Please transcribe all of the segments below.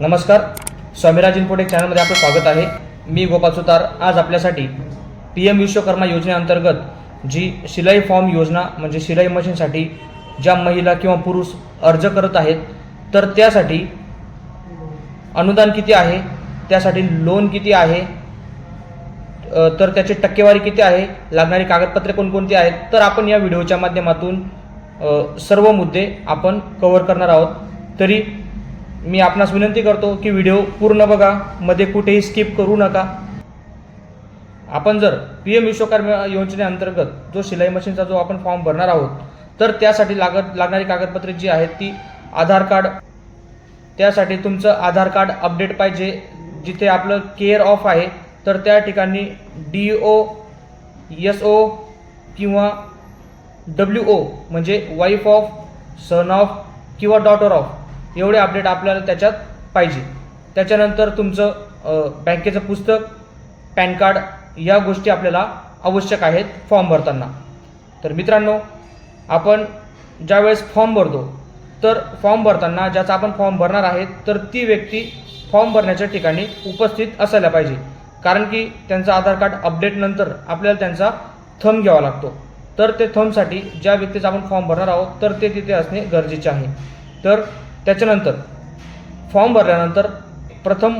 नमस्कार. स्वामीराज इन्फोटेक चॅनलमध्ये आपलं स्वागत आहे. मी गोपाल सुतार. आज आपल्यासाठी पी एम विश्वकर्मा योजनेअंतर्गत जी शिलाई फॉर्म योजना म्हणजे शिलाई मशीनसाठी ज्या महिला किंवा पुरुष अर्ज करत आहेत तर त्यासाठी अनुदान किती आहे? त्यासाठी लोन किती आहे? तर त्याची टक्केवारी किती आहे? लागणारी कागदपत्रे कोणकोणती आहेत? तर आपण या व्हिडिओच्या माध्यमातून सर्व मुद्दे आपण कव्हर करणार आहोत. तरी मी आपणास विनंती करतो की व्हिडिओ पूर्ण बघा मध्ये कुठेही स्किप करू नका. आपण जर पी एम विश्वकर्मा योजनेअंतर्गत जो शिलाई मशीनचा जो आपण फॉर्म भरणार आहोत तर त्यासाठी लागत लागणारी कागदपत्रे जी आहेत ती आधार कार्ड त्यासाठी तुमचं आधार कार्ड अपडेट पाहिजे. जिथे आपलं केअर ऑफ आहे तर त्या ठिकाणी डी ओ एस ओ किंवा डब्ल्यू ओ म्हणजे वाईफ ऑफ सन ऑफ किंवा डॉटर ऑफ एवढे अपडेट आपल्याला त्याच्यात पाहिजे. त्याच्यानंतर तुमचं बँकेचं पुस्तक पॅन कार्ड या गोष्टी आपल्याला आवश्यक आहेत फॉर्म भरताना. तर मित्रांनो आपण ज्यावेळेस फॉर्म भरतो तर फॉर्म भरताना ज्याचा आपण फॉर्म भरणार आहे तर ती व्यक्ती फॉर्म भरण्याच्या ठिकाणी उपस्थित असायला पाहिजे. कारण की त्यांचं आधार कार्ड अपडेटनंतर आपल्याला त्यांचा थंब घ्यावा लागतो. तर ते थंबसाठी ज्या व्यक्तीचा आपण फॉर्म भरणार आहोत तर ते तिथे असणे गरजेचे आहे. तर त्याच्यानंतर फॉर्म भरल्यानंतर प्रथम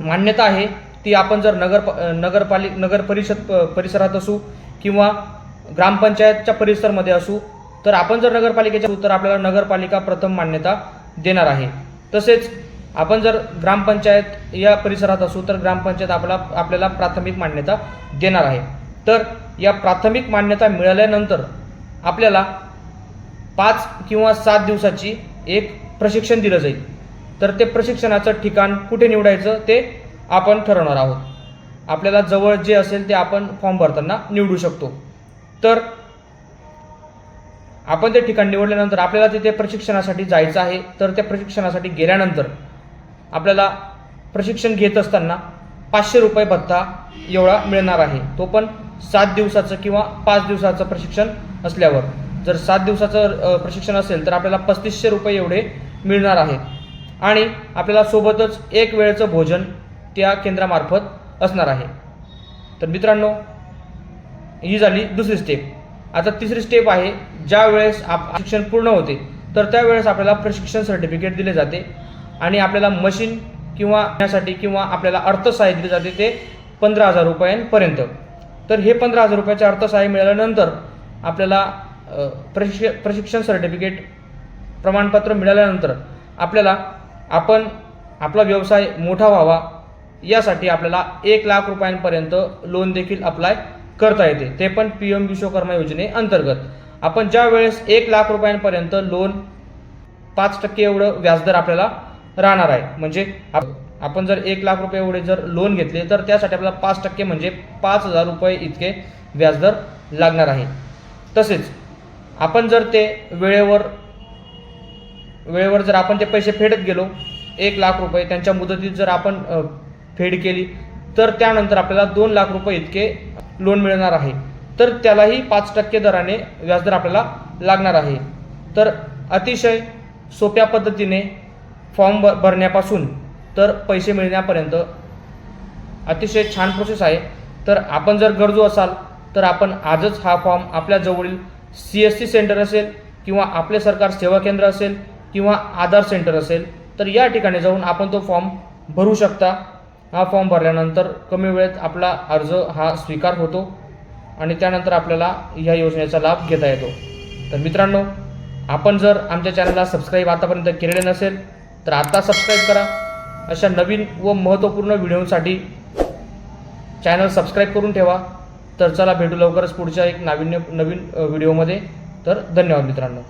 मान्यता आहे ती आपण जर नगर नगरपालिक नगर परिषद परिसरात असू किंवा ग्रामपंचायतच्या परिसरमध्ये असू तर आपण जर नगरपालिकेच्या तर आपल्याला नगरपालिका प्रथम मान्यता देणार आहे. तसेच आपण जर ग्रामपंचायत या परिसरात असू तर ग्रामपंचायत आपला आपल्याला प्राथमिक मान्यता देणार आहे. तर या प्राथमिक मान्यता मिळाल्यानंतर आपल्याला पाच किंवा सात दिवसाची एक प्रशिक्षण दिलं जाईल. तर ते प्रशिक्षणाचं ठिकाण कुठे निवडायचं ते आपण ठरवणार आहोत. आपल्याला जवळ जे असेल ते आपण फॉर्म भरताना निवडू शकतो. तर आपण ते ठिकाण निवडल्यानंतर आपल्याला तिथे प्रशिक्षणासाठी जायचं आहे. तर त्या प्रशिक्षणासाठी गेल्यानंतर आपल्याला प्रशिक्षण घेत असताना पाचशे रुपये भत्ता एवढा मिळणार आहे. तो पण सात दिवसाचं किंवा पाच दिवसाचं प्रशिक्षण असल्यावर. जर सात दिवसाचं प्रशिक्षण असेल तर आपल्याला पस्तीसशे रुपये एवढे मिळणार आहे. आणि आपल्याला सोबतच एक वेळचं भोजन त्या केंद्रामार्फत असणार आहे. तर मित्रांनो ही झाली दुसरी स्टेप आता तिसरी स्टेप आहे ज्या वेळेस आप शिक्षण पूर्ण होते तर त्यावेळेस आपल्याला प्रशिक्षण सर्टिफिकेट दिले जाते. आणि आपल्याला मशीन किंवा यासाठी किंवा आपल्याला अर्थसहाय्य दिले जाते ते पंधरा हजार रुपयांपर्यंत. तर हे पंधरा हजार रुपयाचे अर्थसहाय्य मिळाल्यानंतर आपल्याला प्रशिक्ष प्रशिक्षण सर्टिफिकेट प्रमाणपत्र मिळाल्यानंतर आपल्याला आपण आपला व्यवसाय मोठा व्हावा यासाठी आपल्याला एक लाख रुपयांपर्यंत लोन देखील अप्लाय करता येते. ते पण पी एम विश्वकर्मा योजनेअंतर्गत आपण ज्या वेळेस एक लाख रुपयांपर्यंत लोन पाच टक्के एवढं व्याजदर आपल्याला राहणार आहे. म्हणजे आपण जर एक लाख रुपये एवढे जर लोन घेतले तर त्यासाठी आपल्याला पाच टक्के म्हणजे पाच हजार रुपये इतके व्याजदर लागणार आहे. तसेच आपण जर ते वेळेवर वेळेवर जर आपण ते पैसे फेडत गेलो एक लाख रुपये त्यांच्या मुदतीत जर आपण फेड केली तर त्यानंतर आपल्याला दोन लाख रुपये इतके लोन मिळणार आहे. तर त्यालाही पाच टक्के दराने व्याजदर आपल्याला लागणार आहे. तर अतिशय सोप्या पद्धतीने फॉर्म भ भरण्यापासून तर पैसे मिळण्यापर्यंत अतिशय छान प्रोसेस आहे. तर आपण जर गरजू असाल तर आपण आजच हा फॉर्म आपल्या जवळील सी एस सी सेंटर असेल किंवा आपले सरकार सेवा केंद्र असेल किंवा आधार सेंटर असेल तर या ठिकाणी जाऊन आपण तो फॉर्म भरू शकता. हा फॉर्म भरल्यानंतर कमी वेळेत आपला अर्ज हा स्वीकार होतो आणि त्यानंतर आपल्याला ह्या योजनेचा लाभ घेता येतो. तर मित्रांनो आपण जर आमच्या चॅनलला सबस्क्राईब आतापर्यंत केलेले नसेल तर आत्ता सबस्क्राईब करा. अशा नवीन व महत्त्वपूर्ण व्हिडिओसाठी चॅनल सबस्क्राईब करून ठेवा. तर चला भेटू लवकरच पुढच्या एक नाविन्य नवीन व्हिडिओमध्ये. तर धन्यवाद मित्रांनो.